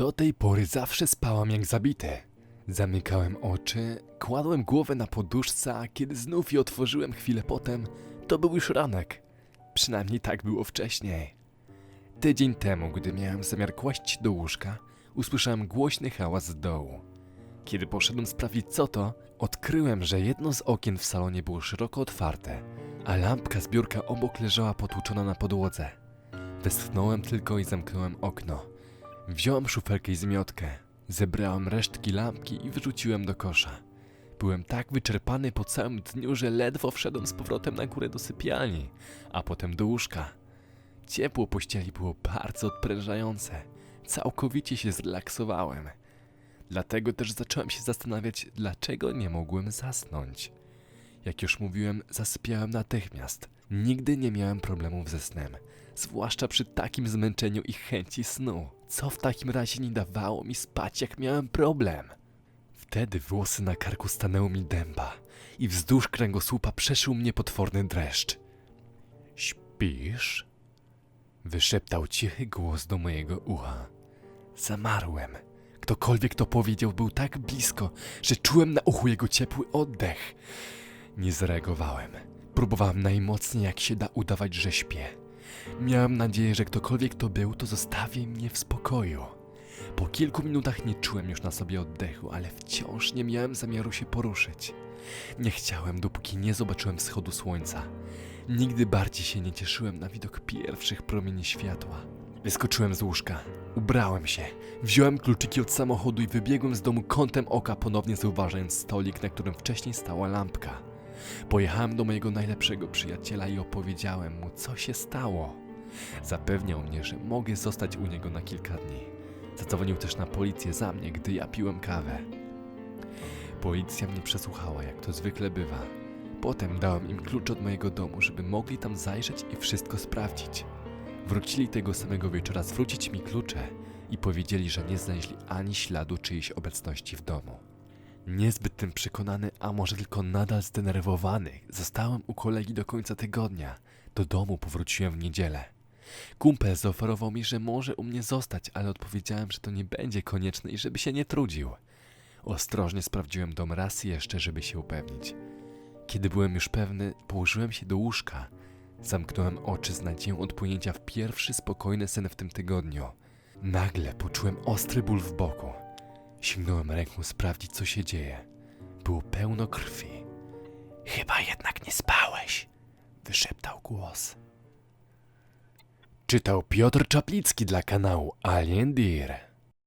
Do tej pory zawsze spałam jak zabity. Zamykałem oczy, kładłem głowę na poduszce, a kiedy znów je otworzyłem chwilę potem, to był już ranek. Przynajmniej tak było wcześniej. Tydzień temu, gdy miałem zamiar kłaść do łóżka, usłyszałem głośny hałas z dołu. Kiedy poszedłem sprawdzić co to, odkryłem, że jedno z okien w salonie było szeroko otwarte, a lampka z biurka obok leżała potłuczona na podłodze. Westchnąłem tylko i zamknąłem okno. Wziąłem szufelkę i zmiotkę, zebrałem resztki lampki i wyrzuciłem do kosza. Byłem tak wyczerpany po całym dniu, że ledwo wszedłem z powrotem na górę do sypialni, a potem do łóżka. Ciepło pościeli było bardzo odprężające. Całkowicie się zrelaksowałem. Dlatego też zacząłem się zastanawiać, dlaczego nie mogłem zasnąć. Jak już mówiłem, zasypiałem natychmiast. Nigdy nie miałem problemów ze snem, zwłaszcza przy takim zmęczeniu i chęci snu. Co w takim razie nie dawało mi spać, jak miałem problem? Wtedy włosy na karku stanęły mi dęba i wzdłuż kręgosłupa przeszył mnie potworny dreszcz. Śpisz? Wyszeptał cichy głos do mojego ucha. Zamarłem. Ktokolwiek to powiedział był tak blisko, że czułem na uchu jego ciepły oddech. Nie zareagowałem. Próbowałem najmocniej jak się da udawać, że śpię. Miałem nadzieję, że ktokolwiek to był, to zostawi mnie w spokoju. Po kilku minutach nie czułem już na sobie oddechu, ale wciąż nie miałem zamiaru się poruszyć. Nie chciałem, dopóki nie zobaczyłem wschodu słońca. Nigdy bardziej się nie cieszyłem na widok pierwszych promieni światła. Wyskoczyłem z łóżka, ubrałem się, wziąłem kluczyki od samochodu i wybiegłem z domu kątem oka, ponownie zauważając stolik, na którym wcześniej stała lampka. Pojechałem do mojego najlepszego przyjaciela i opowiedziałem mu, co się stało. Zapewniał mnie, że mogę zostać u niego na kilka dni. Zadzwonił też na policję za mnie, gdy ja piłem kawę. Policja mnie przesłuchała, jak to zwykle bywa. Potem dałem im klucz od mojego domu, żeby mogli tam zajrzeć i wszystko sprawdzić. Wrócili tego samego wieczora zwrócić mi klucze i powiedzieli, że nie znaleźli ani śladu czyjejś obecności w domu. Niezbyt tym przekonany, a może tylko nadal zdenerwowany, zostałem u kolegi do końca tygodnia. Do domu powróciłem w niedzielę. Kumpel zaoferował mi, że może u mnie zostać, ale odpowiedziałem, że to nie będzie konieczne i żeby się nie trudził. Ostrożnie sprawdziłem dom raz jeszcze, żeby się upewnić. Kiedy byłem już pewny, położyłem się do łóżka. Zamknąłem oczy z nadzieją odpłynięcia w pierwszy spokojny sen w tym tygodniu. Nagle poczułem ostry ból w boku. Sięgnąłem ręką sprawdzić, co się dzieje. Było pełno krwi. Chyba jednak nie spałeś, wyszeptał głos. Czytał Piotr Czaplicki dla kanału Alien Deer.